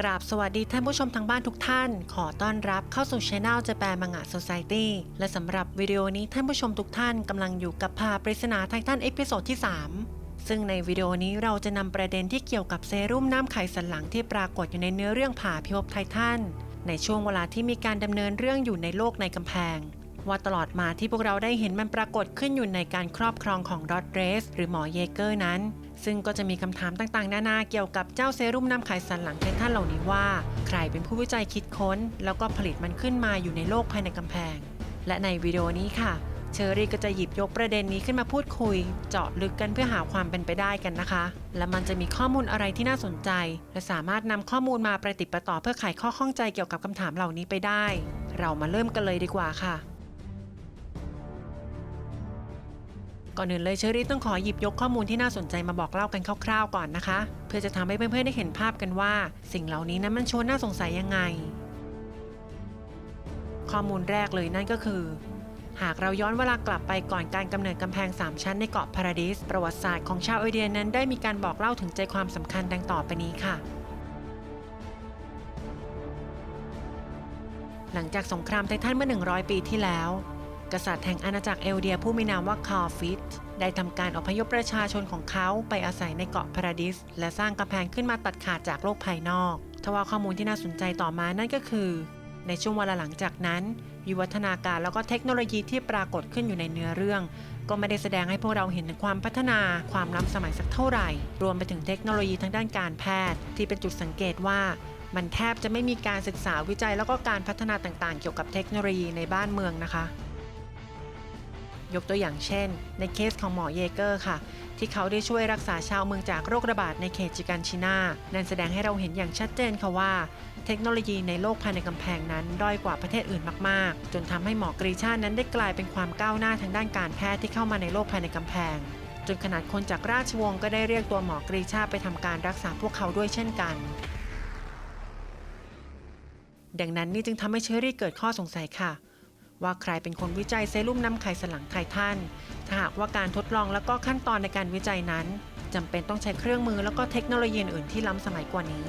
กราบสวัสดีท่านผู้ชมทางบ้านทุกท่าน ขอต้อนรับเข้าสู่ช anel จะแปลมังงะ Society และสำหรับวิดีโอนี้ท่านผู้ชมทุกท่านกำลังอยู่กับพาปริศนาไททันเอพิโซดที่ 3 ซึ่งในวิดีโอนี้เราจะนำประเด็นที่เกี่ยวกับเซรุ่มน้ำไขสันหลังที่ปรากฏอยู่ในเนื้อเรื่องผ่าพิภพไททันในช่วงเวลาที่มีการดำเนินเรื่องอยู่ในโลกในกำแพง ว่าตลอดมาที่พวกเราได้เห็นมันปรากฏขึ้นอยู่ในการครอบครองของรอดเรส หรือหมอเยเกอร์นั้น ซึ่งก็จะมีคำถามต่างๆ นานาเกี่ยวกับเจ้าเซรุ่มน้ำไขสันหลังไททันเหล่านี้ว่า ใครเป็นผู้วิจัยคิดค้น แล้วก็ผลิตมันขึ้นมาอยู่ในโลกภายในกำแพง และในวิดีโอนี้ค่ะ เชอรี่ก็จะหยิบยกประเด็นนี้ขึ้นมาพูดคุย เจาะลึกกันเพื่อหาความเป็นไปได้กันนะคะ และมันจะมีข้อมูลอะไรที่น่าสนใจ และสามารถนำข้อมูลมาประติดประต่อเพื่อไขข้อข้องใจเกี่ยวกับคำถามเหล่านี้ไปได้ เรามาเริ่มกันเลยดีกว่าค่ะ ก่อนอื่นเลยเชอรี่ต้องขอหยิบยกข้อมูลที่น่าสนใจมาบอกเล่ากันคร่าวๆก่อนนะคะ เพื่อจะทำให้เพื่อนๆได้เห็นภาพกันว่า สิ่งเหล่านี้นั้นมันชวนน่าสงสัยยังไง ข้อมูลแรกเลยนั่นก็คือ หากเราย้อนเวลากลับไปก่อนการกำเนิดกำแพง 3 ชั้นในเกาะพาราดิสประวัติศาสตร์ของชาวเอเดียนั้นได้มีการบอกเล่าถึงใจความสำคัญดังต่อไปนี้ค่ะหลังจากสงครามไททันเมื่อ 100 ปีที่แล้ว กษัตริย์แห่งอาณาจักรเอลเดียผู้มีนามว่าคาร์ฟิตได้ทำการอพยพประชาชนของเขาไปอาศัยในเกาะพาราดิส และสร้างกำแพงขึ้นมาตัดขาดจากโลกภายนอกทว่าข้อมูลที่น่าสนใจต่อมานั่นก็คือ ในช่วงเวลาหลังจากนั้นวิวัฒนาการแล้วก็เทคโนโลยีที่ปรากฏขึ้นอยู่ในเนื้อเรื่อง ก็ไม่ได้แสดงให้พวกเราเห็นถึงความพัฒนาความล้ำสมัยสักเท่าไหร่ รวมไปถึงเทคโนโลยีทางด้านการแพทย์ ที่เป็นจุดสังเกตว่า มันแทบจะไม่มีการศึกษาวิจัยแล้วก็การพัฒนาต่างๆ เกี่ยวกับเทคโนโลยีในบ้านเมืองนะคะ ยกตัวอย่างเช่น ในเคสของหมอเยเกอร์ค่ะ ที่เขาได้ช่วยรักษาชาวเมืองจากโรคระบาดในเขตจิกันชินานั่นแสดงให้เราเห็นอย่างชัดเจนค่ะว่า เทคโนโลยีในโลกภายในกำแพงนั้น ด้อยกว่าประเทศอื่นมากๆ จนทำให้หมอกรีชานั้นได้กลายเป็นความก้าวหน้าทางด้านการแพทย์ที่เข้ามาในโลกภายในกำแพงจนขนาดคนจากราชวงศ์ก็ได้เรียกตัวหมอกรีชาไปทำการรักษาพวกเขาด้วยเช่นกัน ดังนั้นนี่จึงทำให้เชอรี่เกิดข้อสงสัยค่ะ ว่าใครเป็นคนวิจัยเซรุ่มน้ำไขสันหลังไททันถ้าหากว่าการทดลองและก็ขั้นตอนในการวิจัยนั้นจำเป็นต้องใช้เครื่องมือแล้วก็เทคโนโลยีอื่นที่ล้ำสมัยกว่านี้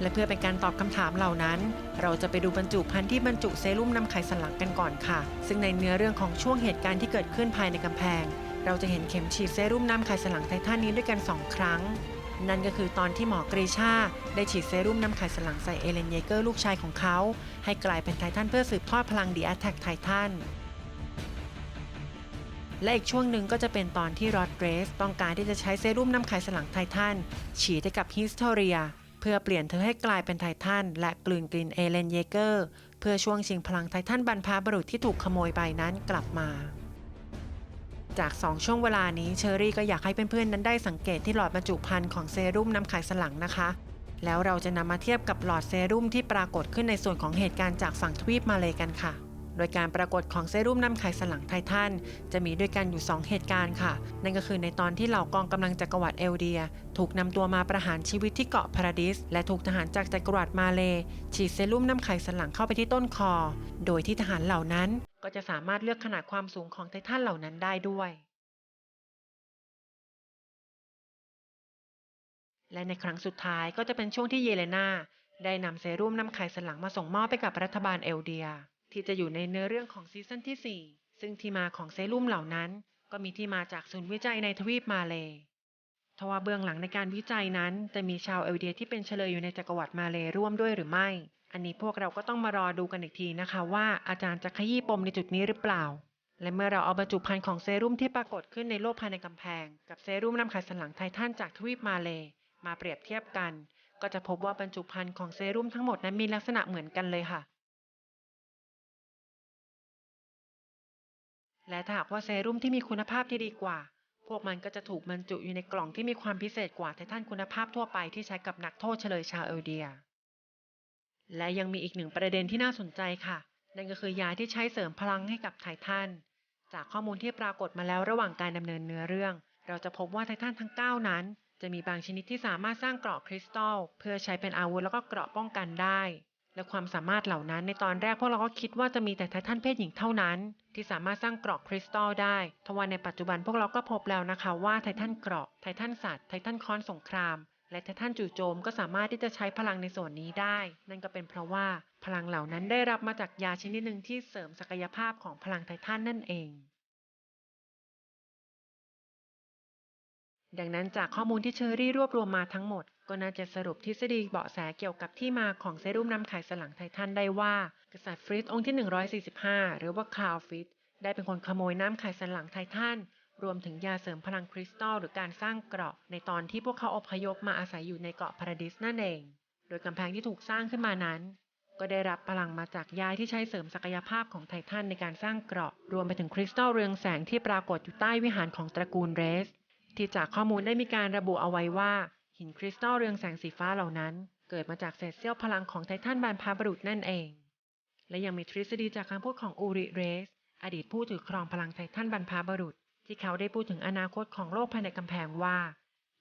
และเพื่อเป็นการตอบคำถามเหล่านั้น เราจะไปดูบรรจุภัณฑ์ที่บรรจุเซรุ่มน้ำไขสันหลังกันก่อนค่ะ ซึ่งในเนื้อเรื่องของช่วงเหตุการณ์ที่เกิดขึ้นภายในกำแพง เราจะเห็นเข็มฉีดเซรุ่มน้ำไขสันหลังไททันนี้ด้วยกัน 2 ครั้ง นั่นก็คือตอนที่หมอกรีชาได้ฉีดเซรุ่มน้ำไขสลังใส่เอเลนเยเกอร์ลูกชายของเขา ให้กลายเป็นไททันเพื่อสืบทอดพลังดีแอตแทกไททันและอีกช่วงหนึ่งก็จะเป็นตอนที่รอดเรสต้องการที่จะใช้เซรุ่มน้ำไขสลังไททันฉีดให้กับฮิสโตเรีย เพื่อเปลี่ยนเธอให้กลายเป็นไททันและกลืนกลินเอเลนเยเกอร์ เพื่อช่วงชิงพลังไททันบรรพบุรุษที่ถูกขโมยไปนั้นกลับมา จาก 2 ช่วงเวลานี้เชอรี่ก็อยากให้เพื่อนๆนั้นได้สังเกตที่หลอดบรรจุภัณฑ์ของเซรุ่มน้ำไขสันหลังนะคะ แล้วเราจะนำมาเทียบกับหลอดเซรุ่มที่ปรากฏขึ้นในส่วนของเหตุการณ์จากฝั่งทวีปมาเลยกันค่ะ โดยการปรากฏของเซรุ่มน้ำไขสันหลังไททันจะมีด้วยกันอยู่ 2 เหตุการณ์ค่ะ นั่นก็คือในตอนที่เหล่ากองกำลังจักรวรรดิเอลเดีย ถูกนำตัวมาประหารชีวิตที่เกาะพาราดิส และถูกทหารจากจักรวรรดิมาเล ฉีดเซรุ่มน้ำไขสันหลังเข้าไปที่ต้นคอ โดยที่ทหารเหล่านั้น ก็จะสามารถเลือกขนาดความสูงของไททันเหล่านั้นได้ด้วย และในครั้งสุดท้ายก็จะเป็นช่วงที่เยเลนาได้นำเซรุ่มน้ำไขสันหลังมาส่งมอบไปกับรัฐบาลเอลเดีย ที่จะอยู่ในเนื้อเรื่องของซีซั่นที่ 4 ซึ่งที่มาของเซรุ่มเหล่านั้น ก็มีที่มาจากศูนย์วิจัยในทวีปมาเล ทว่าเบื้องหลังในการวิจัยนั้น จะมีชาวเอลเดียที่เป็นเฉลยอยู่ในจักรวรรดิมาเลร่วมด้วยหรือไม่ อันนี้พวกเราก็ต้องมารอดูกันอีกทีนะคะ ว่าอาจารย์จะขยี้ปมในจุดนี้หรือเปล่า และเมื่อเราเอาบรรจุภัณฑ์ของเซรุ่มที่ปรากฏขึ้นในโลกภายในกำแพง กับเซรุ่มน้ำไขสันหลังไททันจากทวีปมาเล มาเปรียบเทียบกัน ก็จะพบว่าบรรจุภัณฑ์ของเซรุ่มทั้งหมดนั้นมีลักษณะเหมือนกันเลยค่ะและถ้าหากว่าเซรุ่มที่มีคุณภาพที่ดีกว่า พวกมันก็จะถูกบรรจุอยู่ในกล่องที่มีความพิเศษกว่าไททันคุณภาพทั่วไปที่ใช้กับนักโทษเฉลยชาวเอลเดีย และยังมีอีกหนึ่งประเด็นที่น่าสนใจค่ะ นั่นก็คือยาที่ใช้เสริมพลังให้กับไททัน จากข้อมูลที่ปรากฏมาแล้วระหว่างการดำเนินเนื้อเรื่อง เราจะพบว่าไททันทั้ง 9 นั้น จะมีบางชนิดที่สามารถสร้างเกราะคริสตัลเพื่อใช้เป็นอาวุธแล้วก็เกราะป้องกันได้ และความสามารถเหล่านั้นในตอนแรกพวกเราก็คิดว่าจะมีแต่ไททันเพศหญิงเท่านั้น ที่สามารถสร้างเกราะคริสตัลได้ทว่าในปัจจุบันพวกเราก็พบแล้วนะคะว่าไททันเกราะไททันสัตว์ไททันคอนสงคราม และไททันจู่โจมก็สามารถที่จะใช้พลังในส่วนนี้ได้ นั่นก็เป็นเพราะว่าพลังเหล่านั้นได้รับมาจากยาชนิดหนึ่งที่เสริมศักยภาพของพลังไททันนั่นเองดังนั้นจากข้อมูลที่เชอรี่รวบรวมมาทั้งหมด ก็น่าจะสรุปทฤษฎีเบาะแสเกี่ยวกับที่มาของเซรุ่มนำไขสลังไททันได้ว่า กษัตริย์ฟริตองค์ที่ 145 หรือว่าคลาวฟิตได้เป็นคนขโมยน้ำไขสลังไททันรวมถึงยาเสริมพลังคริสตัลหรือการสร้างเกราะ ในตอนที่พวกเขาอพยพมาอาศัยอยู่ในเกาะพาราดิสนั่นเอง โดยกำแพงที่ถูกสร้างขึ้นมานั้น ก็ได้รับพลังมาจากยาที่ใช้เสริมศักยภาพของไททันในการสร้างเกราะ รวมไปถึงคริสตัลเรืองแสงที่ปรากฏอยู่ใต้วิหารของตระกูลเรส ที่จากข้อมูลได้มีการระบุเอาไว้ว่า หินคริสตัลเรืองแสงสีฟ้าเหล่านั้น เกิดมาจากเศษเสี้ยวพลังของไททันบรรพาบรุษนั่นเอง และยังมีทฤษฎีจากคำพูดของอูริเรส อดีตผู้ถือครองพลังไททันบรรพาบรุษ ที่เขาได้พูดถึงอนาคตของโลกภายในกำแพงว่า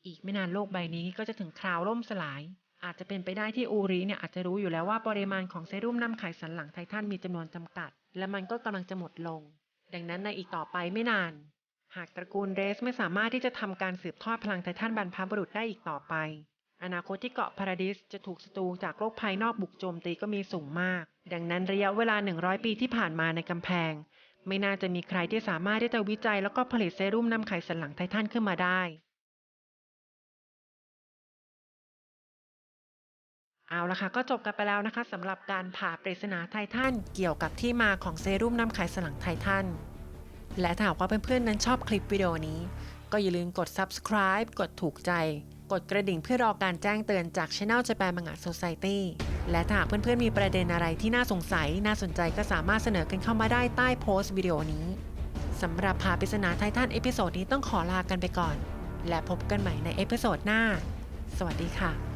อีกไม่นานโลกใบนี้ก็จะถึงคราวล่มสลาย อาจจะเป็นไปได้ที่อูริเนี่ยอาจจะรู้อยู่แล้วว่าปริมาณของเซรุ่มนำไขสันหลังไททันมีจำนวนจำกัด และมันก็กำลังจะหมดลง ดังนั้นในอีกต่อไปไม่นาน หากตระกูลเรสไม่สามารถที่จะทำการสืบทอดพลังไททันบรรพบุรุษได้อีกต่อไป อนาคตที่เกาะพาราดิสจะถูกศัตรูจากโลกภายนอกบุกโจมตีก็มีสูงมาก ดังนั้นระยะเวลา 100 ปีที่ผ่านมาในกำแพง ไม่น่าจะมีใครที่สามารถที่จะวิจัยแล้วก็ผลิตเซรุ่มนำไขสันหลังไททันขึ้นมาได้ เอาละค่ะก็จบกันไปแล้วนะคะสำหรับการผ่าปริศนาไททันเกี่ยวกับที่มาของเซรุ่มนำไขสันหลังไททัน และถ้าหากว่าเพื่อนๆนั้นชอบคลิปวิดีโอนี้ ก็อย่าลืมกด subscribe กดถูกใจ กดกระดิ่งเพื่อรอการแจ้งเตือนจาก Channel Japan Manga Society และถ้าหากเพื่อนๆมีประเด็นอะไรที่น่าสงสัย น่าสนใจก็สามารถเสนอกันเข้ามาได้ใต้โพสต์วิดีโอนี้สำหรับผ่าปริศนาไททันเอพิโซดนี้ต้องขอลากันไปก่อน และพบกันใหม่ในเอพิโซดหน้า สวัสดีค่ะ